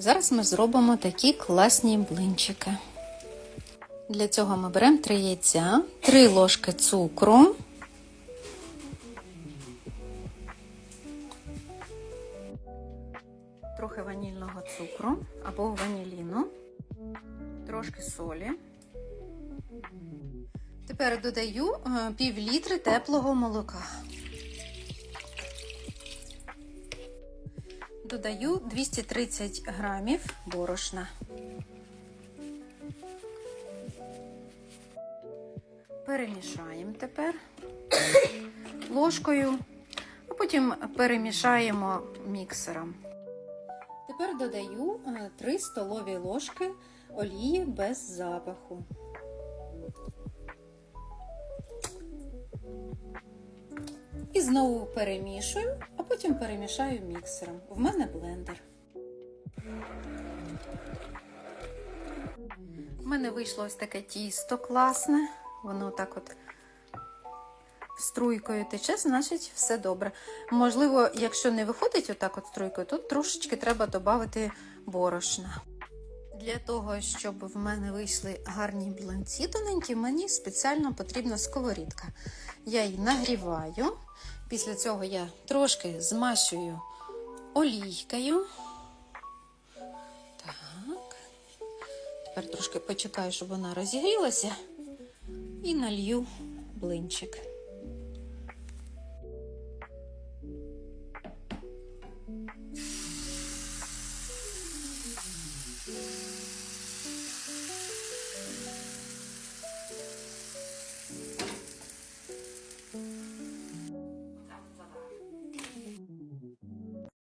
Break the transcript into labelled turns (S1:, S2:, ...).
S1: Зараз ми зробимо такі класні блинчики. Для цього ми беремо 3 яйця, 3 ложки цукру, трохи ванільного цукру або ваніліну, трошки солі. Тепер додаю е, пів літри теплого молока. Додаю 230 грамів борошна. Перемішаємо тепер ложкою, а потім перемішаємо міксером. Тепер додаю 3 столові ложки олії без запаху. Знову перемішую, а потім перемішаю міксером. В мене блендер. У мене вийшло ось таке тісто класне. Воно так от струйкою тече, значить все добре. Можливо, якщо не виходить отак от струйкою, то трошечки треба додати борошна. Для того, щоб в мене вийшли гарні блинці тоненькі, мені спеціально потрібна сковорідка. Я її нагріваю. Після цього я трошки змащую олійкою. Так. Тепер трошки почекаю, щоб вона розігрілася, і налью блинчик.